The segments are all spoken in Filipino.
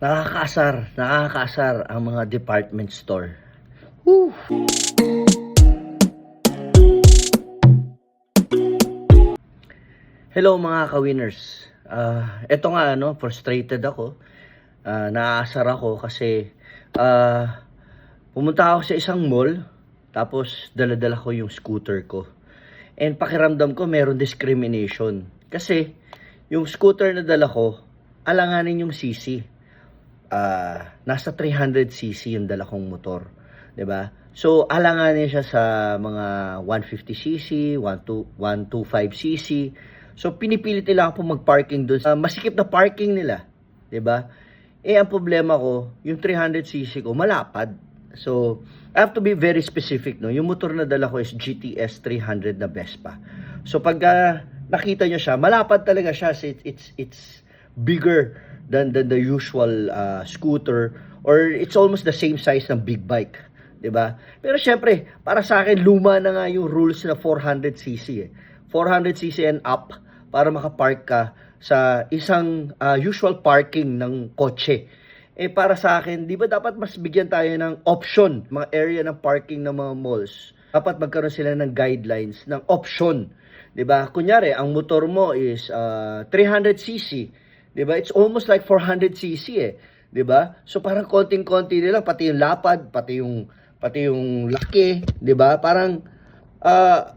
Nakakaasar, nakakaasar ang mga department store. Woo! Hello mga ka-winners. Ah, eto nga ano, frustrated ako. Ah, naaasar ako kasi ah, pumunta ako sa isang mall tapos dala-dala ko yung scooter ko. And pakiramdam ko meron discrimination. Kasi yung scooter na dala ko, alanganin yung CC. Ah, nasa 300cc yung dala kong motor, 'di ba? So alanganin siya sa mga 150cc, 12 125cc. So pinipilit nila ako mag-parking doon sa masikip na parking nila, 'di ba? Eh ang problema ko, yung 300cc ko malapad. So I have to be very specific, no. Yung motor na dala ko is GTS 300 na Vespa. So pag ah, nakita niyo siya, malapad talaga siya. It's it's it's bigger than than the usual ah, scooter or it's almost the same size ng big bike, 'di ba? Pero syempre, para sa akin luma na nga yung rules na 400cc eh. 400cc and up para makapark ka sa isang ah, usual parking ng kotse. Eh para sa akin, di ba dapat mas bigyan tayo ng option, mga area ng parking ng mga malls. Dapat magkaroon sila ng guidelines, ng option. Di ba? Kunyari, ang motor mo is ah, 300cc. Di ba? It's almost like 400cc eh. Di ba? So parang konting-konti nila, pati yung lapad, pati yung pati yung laki, di ba? Parang ah,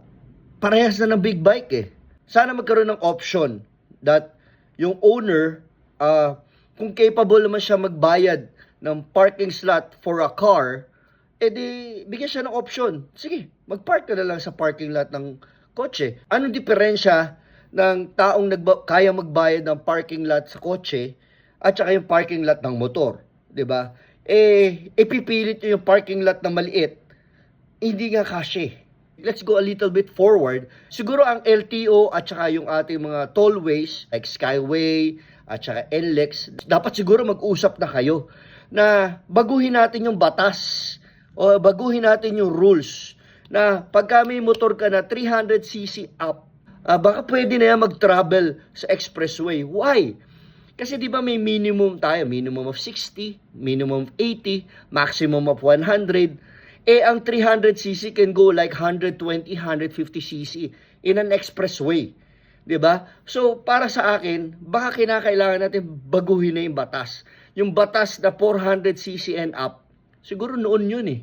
parehas na ng big bike eh. Sana magkaroon ng option that yung owner, ah, kung capable naman siya magbayad ng parking slot for a car, edi bigyan siya ng option. Sige, magpark ka na lang sa parking lot ng kotse. Anong diferensya ng taong nagba- kaya magbayad ng parking lot sa kotse at saka yung parking lot ng motor, 'di ba? Eh ipipilit niyo yung parking lot na maliit, hindi nga kasi. Let's go a little bit forward. Siguro ang LTO at saka yung ating mga tollways like Skyway at saka NLEX, dapat siguro mag-usap na kayo na baguhin natin yung batas o baguhin natin yung rules na pagka may motor ka na 300cc up, ah, baka pwede na yan mag-travel sa expressway. Why? Kasi di ba may minimum tayo, minimum of 60, minimum of 80, maximum of 100. Eh ang 300cc can go like 120, 150cc in an expressway. 'Di ba? So para sa akin, baka kinakailangan natin baguhin na yung batas. Yung batas na 400cc and up, siguro noon yun eh.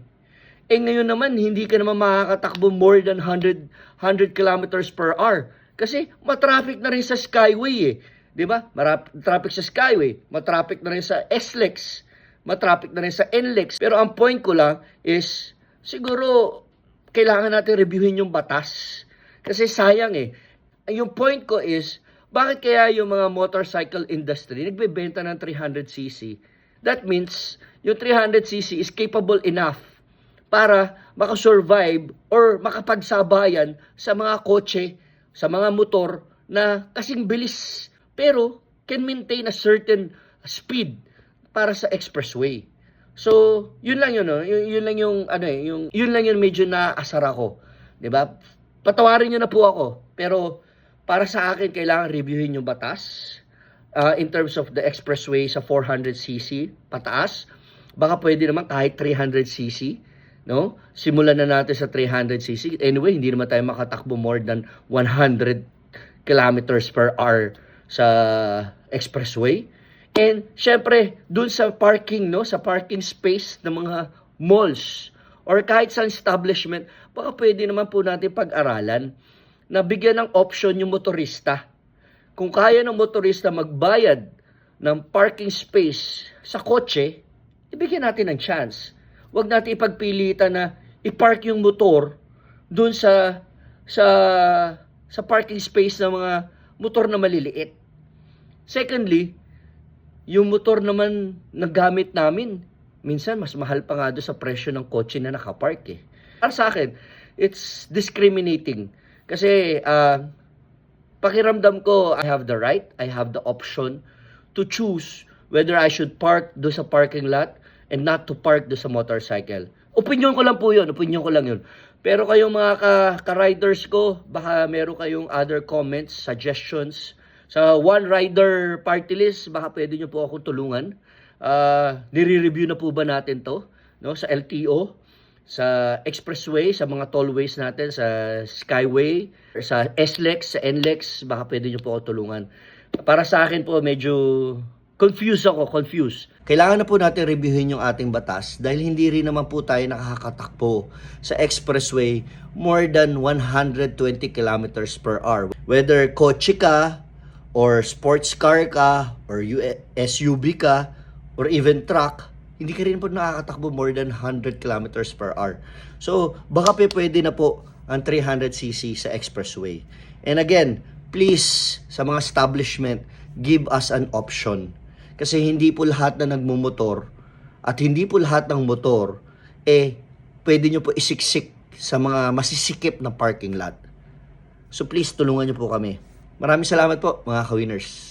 Eh ngayon naman, hindi ka naman makakatakbo more than 100, 100 kilometers per hour. Kasi matraffic na rin sa Skyway eh. 'Di ba? Marap- traffic sa Skyway, matraffic na rin sa SLEX, matraffic na rin sa NLEX. Pero ang point ko lang is, siguro, kailangan natin reviewin yung batas. Kasi sayang eh. Yung point ko is, bakit kaya yung mga motorcycle industry nagbebenta ng 300cc? That means, yung 300cc is capable enough para makasurvive or makapagsabayan sa mga kotse, sa mga motor na kasing bilis pero can maintain a certain speed para sa expressway. So, yun lang yun, no? Yun, yun lang yung ano eh, yung yun lang yung medyo naasar ako, 'di ba? Patawarin niyo na po ako, pero para sa akin kailangan reviewin yung batas uh, in terms of the expressway sa 400cc pataas. Baka pwede naman kahit 300cc, no? Simulan na natin sa 300cc. Anyway, hindi naman tayo makatakbo more than 100 kilometers per hour sa expressway. And syempre, dun sa parking, no, sa parking space ng mga malls or kahit sa establishment, baka pwede naman po natin pag-aralan na bigyan ng option yung motorista. Kung kaya ng motorista magbayad ng parking space sa kotse, ibigyan natin ng chance. Huwag natin ipagpilitan na i-park yung motor dun sa sa sa parking space ng mga motor na maliliit. Secondly, yung motor naman na gamit namin, minsan mas mahal pa nga doon sa presyo ng kotse na nakapark eh. Para sa akin, it's discriminating. Kasi ah, pakiramdam ko, I have the right, I have the option to choose whether I should park do sa parking lot and not to park do sa motorcycle. Opinion ko lang po yun, opinion ko lang yun. Pero kayong mga ka- ka-riders ko, baka meron kayong other comments, suggestions Sa One Rider Party List, baka pwede nyo po akong tulungan. Ah, nire-review na po ba natin to? No? Sa LTO, sa expressway, sa mga tollways natin, sa Skyway, sa SLEX, sa NLEX, baka pwede nyo po ako tulungan. Para sa akin po, medyo confused ako, confused. Kailangan na po natin reviewin yung ating batas dahil hindi rin naman po tayo nakakatakbo sa expressway more than 120 kilometers per hour. Whether kotse ka, or sports car ka, or SUV ka, or even truck, hindi ka rin po nakakatakbo more than 100 kilometers per hour. So, baka pa pwede na po ang 300cc sa expressway. And again, please, sa mga establishment, give us an option. Kasi hindi po lahat na nagmumotor at hindi po lahat ng motor, eh, pwede nyo po isiksik sa mga masisikip na parking lot. So please, tulungan nyo po kami. Maraming salamat po, mga ka-winners.